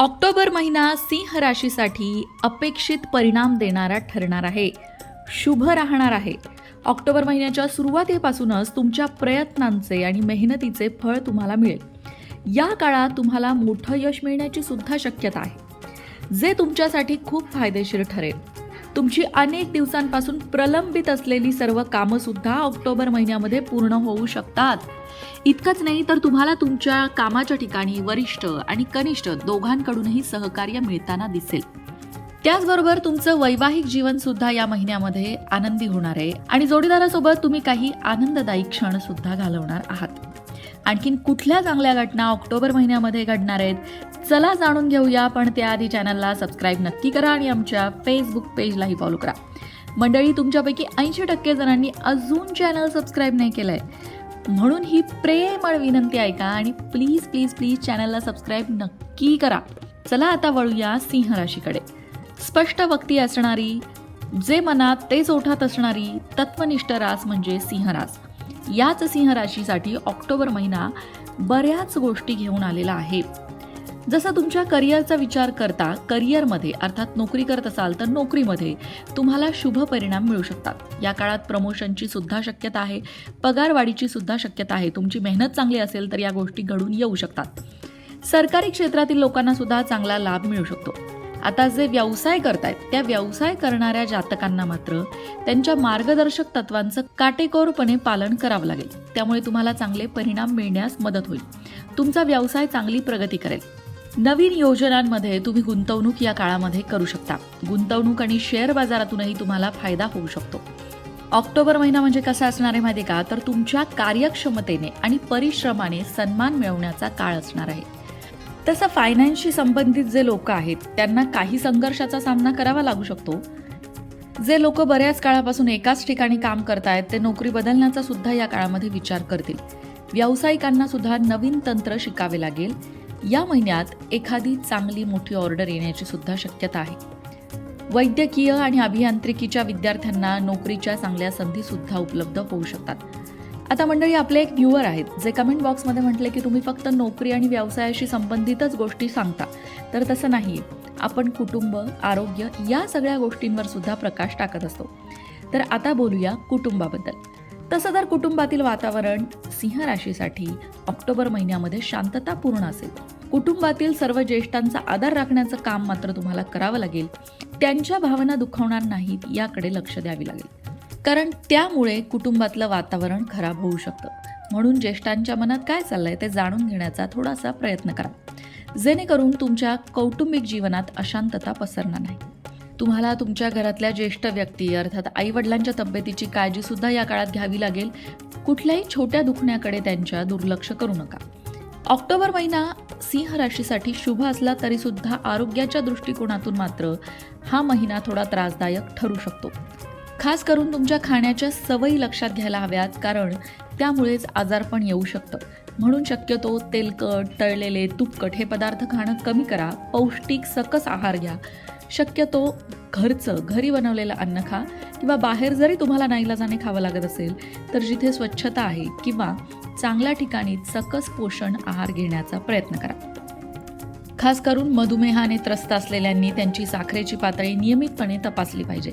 October महिना सिंह राशीसाठी अपेक्षित परिणाम देणारा ठरणार आहे. शुभ राहणार आहे. ऑक्टोबर महिन्याच्या सुरुवातीपासूनच तुमच्या प्रयत्नांचे आणि मेहनतीचे फळ तुम्हाला मिळेल. या काळात तुम्हाला मोठं यश मिळण्याची सुद्धा शक्यता आहे. जे तुमच्यासाठी खूप फायदेशीर ठरेल. तुमची अनेक दिवसांपासून प्रलंबित असलेली सर्व कामं सुद्धा ऑक्टोबर महिन्यामध्ये पूर्ण होऊ शकतात. इतकंच नाही तर तुम्हाला तुमच्या कामाच्या ठिकाणी वरिष्ठ आणि कनिष्ठ दोघांकडूनही सहकार्य मिळताना दिसेल. त्याचबरोबर तुमचं वैवाहिक जीवन सुद्धा या महिन्यामध्ये आनंदी होणार आहे आणि जोडीदारासोबत तुम्ही काही आनंददायी क्षण सुद्धा घालवणार आहात. आणखीन कुठल्या चांगल्या घटना ऑक्टोबर महिन्यामध्ये घडणार आहेत चला जाणून घेऊया पण त्याआधी चॅनलला सबस्क्राईब नक्की करा आणि आमच्या फेसबुक पेजलाही फॉलो करा. मंडळी तुमच्यापैकी ऐंशी टक्के जणांनी अजून चॅनल सबस्क्राईब नाही केलं आहे म्हणून ही प्रेमळ विनंती ऐका आणि प्लीज प्लीज प्लीज चॅनलला सबस्क्राईब नक्की करा. चला आता वळूया सिंह राशीकडे स्पष्ट वक्ती असणारी जे मनात तेच ओठात असणारी तत्वनिष्ठ रास म्हणजे सिंहरास. याच सिंह राशीसाठी ऑक्टोबर महिना बऱ्याच गोष्टी घेऊन आलेला आहे. जसं तुमच्या करिअरचा विचार करता करिअरमध्ये अर्थात नोकरी करत असाल तर नोकरीमध्ये तुम्हाला शुभ परिणाम मिळू शकतात. या काळात प्रमोशनची सुद्धा शक्यता आहे पगारवाढीची सुद्धा शक्यता आहे. तुमची मेहनत चांगली असेल तर या गोष्टी घडून येऊ शकतात. सरकारी क्षेत्रातील लोकांना सुद्धा चांगला लाभ मिळू शकतो. आता जे व्यवसाय करतायत त्या व्यवसाय करणाऱ्या जातकांना मात्र त्यांच्या मार्गदर्शक तत्वांचं काटेकोरपणे पालन करावं लागेल. त्यामुळे तुम्हाला चांगले परिणाम मिळण्यास मदत होईल. तुमचा व्यवसाय चांगली प्रगती करेल. नवीन योजनांमध्ये तुम्ही गुंतवणूक या काळामध्ये करू शकता. गुंतवणूक आणि शेअर बाजारातूनही तुम्हाला फायदा होऊ शकतो. ऑक्टोबर महिना म्हणजे कसा असणार आहे माहिती का? तर तुमच्या कार्यक्षमतेने आणि परिश्रमाने सन्मान मिळवण्याचा काळ असणार आहे. तसं फायनान्सशी संबंधित जे लोक आहेत त्यांना काही संघर्षाचा सामना करावा लागू शकतो. जे लोक बऱ्याच काळापासून एकाच ठिकाणी काम करतायत ते नोकरी बदलण्याचा सुद्धा या काळामध्ये विचार करतील. व्यावसायिकांना सुद्धा नवीन तंत्र शिकावे लागेल. या महिन्यात एखादी चांगली मोठी ऑर्डर येण्याची सुद्धा शक्यता आहे. वैद्यकीय आणि अभियांत्रिकीच्या विद्यार्थ्यांना नोकरीच्या चांगल्या संधी सुद्धा उपलब्ध होऊ शकतात. आता मंडळी आपले एक व्ह्युअर आहेत जे कमेंट बॉक्समध्ये म्हटले की तुम्ही फक्त नोकरी आणि व्यवसायाशी संबंधितच गोष्टी सांगता. तर तसं नाही आपण कुटुंब आरोग्य या सगळ्या गोष्टींवर सुद्धा प्रकाश टाकत असतो. तर आता बोलूया कुटुंबाबद्दल. तसं तर कुटुंबातील वातावरण सिंह राशीसाठी ऑक्टोबर महिन्यामध्ये शांततापूर्ण असेल कुटुंबातील सर्व ज्येष्ठांचा आदर राखण्याचं काम मात्र तुम्हाला करावं लागेल त्यांच्या भावना दुखावणार नाहीत याकडे लक्ष द्यावी लागेल. कारण त्यामुळे कुटुंबातलं वातावरण खराब होऊ शकतं. म्हणून ज्येष्ठांच्या मनात काय चाललंय ते जाणून घेण्याचा थोडासा प्रयत्न करा. जेणेकरून तुमच्या कौटुंबिक जीवनात अशांतता पसरणार नाही. तुम्हाला तुमच्या घरातल्या ज्येष्ठ व्यक्ती अर्थात आई वडिलांच्या तब्येतीची काळजी सुद्धा या काळात घ्यावी लागेल. कुठल्याही छोट्या दुखण्याकडे त्यांच्या दुर्लक्ष करू नका. ऑक्टोबर महिना सिंह राशीसाठी शुभ असला तरी सुद्धा आरोग्याच्या दृष्टिकोनातून मात्र हा महिना थोडा त्रासदायक ठरू शकतो. खास करून तुमच्या खाण्याच्या सवयी लक्षात घ्यायला हव्यात कारण त्यामुळेच आजारपण येऊ शकतं. म्हणून शक्यतो तेलकट तळलेले तुपकट हे पदार्थ खाणं कमी करा. पौष्टिक सकस आहार घ्या. शक्यतो घरचं घरी बनवलेलं अन्न खा किंवा बाहेर जरी तुम्हाला नाईलाजाने खावं लागत असेल तर जिथे स्वच्छता आहे किंवा चांगल्या ठिकाणी सकस पोषण आहार घेण्याचा प्रयत्न करा. खास करून मधुमेहाने त्रस्त असलेल्यांनी त्यांची साखरेची पातळी नियमितपणे तपासली पाहिजे.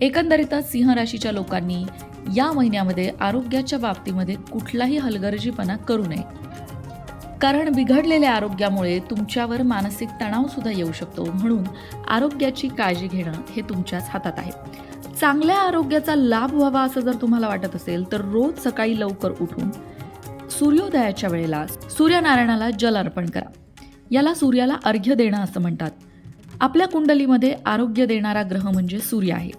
एकंदरीतच सिंह राशीच्या लोकांनी या महिन्यामध्ये आरोग्याच्या बाबतीमध्ये कुठलाही हलगर्जीपणा करू नये. कारण बिघडलेल्या आरोग्यामुळे तुमच्यावर मानसिक तणाव सुद्धा येऊ शकतो. म्हणून आरोग्याची काळजी घेणं हे तुमच्याच हातात आहे. चांगल्या आरोग्याचा लाभ व्हावा असं जर तुम्हाला वाटत असेल तर रोज सकाळी लवकर उठून सूर्योदयाच्या वेळेला सूर्यनारायणाला जल अर्पण करा. याला सूर्याला अर्घ्य देणं असं म्हणतात. आपल्या कुंडलीमध्ये आरोग्य देणारा ग्रह म्हणजे सूर्य आहे.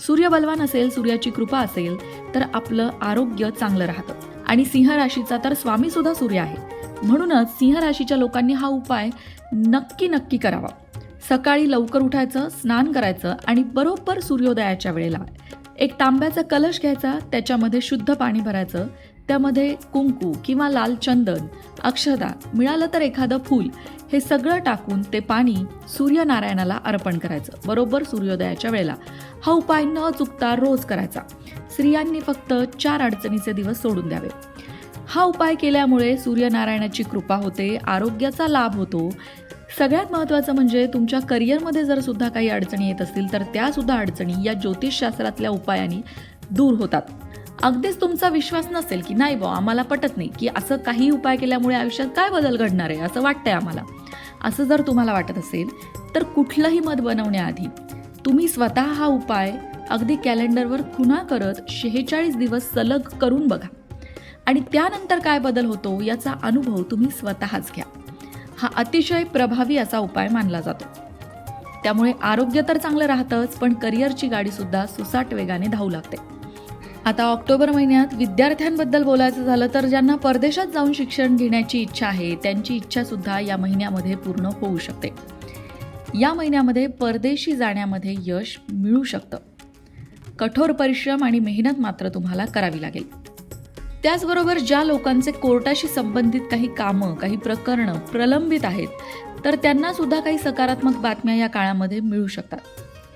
सूर्य बलवान असेल सूर्याची कृपा असेल तर आपलं आरोग्य चांगलं राहतं. आणि सिंह राशीचा तर स्वामी सुद्धा सूर्य आहे. म्हणूनच सिंह राशीच्या लोकांनी हा उपाय नक्की नक्की करावा. सकाळी लवकर उठायचं स्नान करायचं आणि बरोबर सूर्योदयाच्या वेळेला. एक तांब्याचा कलश घ्यायचा त्याच्यामध्ये शुद्ध पाणी भरायचं त्यामध्ये कुंकू किंवा लाल चंदन अक्षदा मिळालं तर एखादं फूल हे सगळं टाकून ते पाणी सूर्यनारायणाला अर्पण करायचं बरोबर सूर्योदयाच्या वेळेला. हा उपाय न चुकता रोज करायचा. स्त्रियांनी फक्त चार अडचणीचे दिवस सोडून द्यावे. हा उपाय केल्यामुळे सूर्यनारायणाची कृपा होते आरोग्याचा लाभ होतो. सगळ्यात महत्त्वाचं म्हणजे तुमच्या करिअरमध्ये जर सुद्धा काही अडचणी येत असतील तर त्यासुद्धा अडचणी या ज्योतिषशास्त्रातल्या उपायाने दूर होतात. अगदीच तुमचा विश्वास नसेल की नाही बा आम्हाला पटत नाही की असं काही उपाय केल्यामुळे आयुष्यात काय बदल घडणार आहे असं वाटतंय आम्हाला. असं जर तुम्हाला वाटत असेल तर कुठलंही मत बनवण्याआधी तुम्ही स्वतः हा उपाय अगदी कॅलेंडरवर खुणा करत शेहेचाळीस दिवस सलग करून बघा. आणि त्यानंतर काय बदल होतो याचा अनुभव तुम्ही स्वतःच घ्या. हा अतिशय प्रभावी असा उपाय मानला जातो. त्यामुळे आरोग्य तर चांगलं राहतंच पण करिअरची गाडीसुद्धा सुसाट वेगाने धावू लागते. आता ऑक्टोबर महिन्यात विद्यार्थ्यांबद्दल बोलायचं झालं तर ज्यांना परदेशात जाऊन शिक्षण घेण्याची इच्छा आहे त्यांची इच्छासुद्धा या महिन्यामध्ये पूर्ण होऊ शकते. या महिन्यामध्ये परदेशी जाण्यामध्ये यश मिळू शकतं. कठोर परिश्रम आणि मेहनत मात्र तुम्हाला करावी लागेल. त्याचबरोबर ज्या लोकांचे कोर्टाशी संबंधित काही कामं काही प्रकरणं प्रलंबित आहेत तर त्यांना सुद्धा काही सकारात्मक बातम्या या काळामध्ये मिळू शकतात.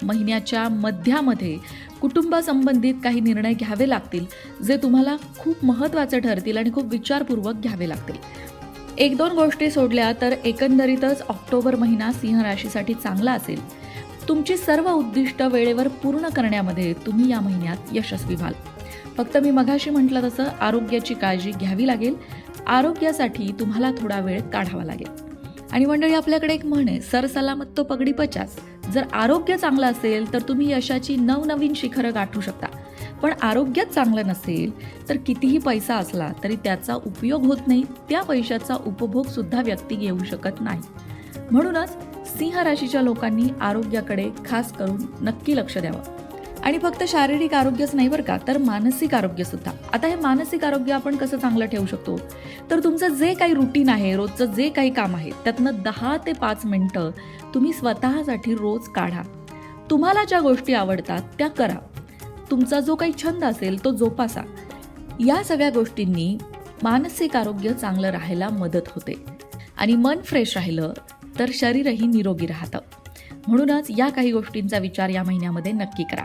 महिन्याच्या मध्यामध्ये कुटुंबासंबंधित काही निर्णय घ्यावे लागतील जे तुम्हाला खूप महत्त्वाचे ठरतील आणि खूप विचारपूर्वक घ्यावे लागतील. एक दोन गोष्टी सोडल्या तर एकंदरीतच ऑक्टोबर महिना सिंह राशीसाठी चांगला असेल. तुमची सर्व उद्दिष्ट वेळेवर पूर्ण करण्यामध्ये तुम्ही या महिन्यात यशस्वी व्हाल. फक्त मी मघाशी म्हटलं तसं आरोग्याची काळजी घ्यावी लागेल. आरोग्यासाठी तुम्हाला थोडा वेळ काढावा लागेल. आणि मंडळी आपल्याकडे एक म्हण आहे सर सलामत तो पगडी पचास. जर आरोग्य चांगलं असेल तर तुम्ही यशाची नवनवीन शिखरं गाठू शकता. पण आरोग्यच चांगलं नसेल तर कितीही पैसा असला तरी त्याचा उपयोग होत नाही. त्या पैशाचा उपभोगसुद्धा व्यक्ती घेऊ शकत नाही. म्हणूनच सिंह राशीच्या लोकांनी आरोग्याकडे खास करून नक्की लक्ष द्यावं. आणि फक्त शारीरिक आरोग्यच नाही बरं का तर मानसिक आरोग्य सुद्धा. आता हे मानसिक आरोग्य आपण कसं चांगलं ठेवू शकतो? तर तुमचं जे काही रुटीन आहे रोजचं जे काही काम आहे त्यातनं दहा ते पाच मिनटं तुम्ही स्वतःसाठी रोज काढा. तुम्हाला ज्या गोष्टी आवडतात त्या करा. तुमचा जो काही छंद असेल तो जोपासा. या सगळ्या गोष्टींनी मानसिक आरोग्य चांगलं राहायला मदत होते. आणि मन फ्रेश राहिलं तर शरीरही निरोगी राहतं. म्हणूनच या काही गोष्टींचा विचार या महिन्यामध्ये नक्की करा.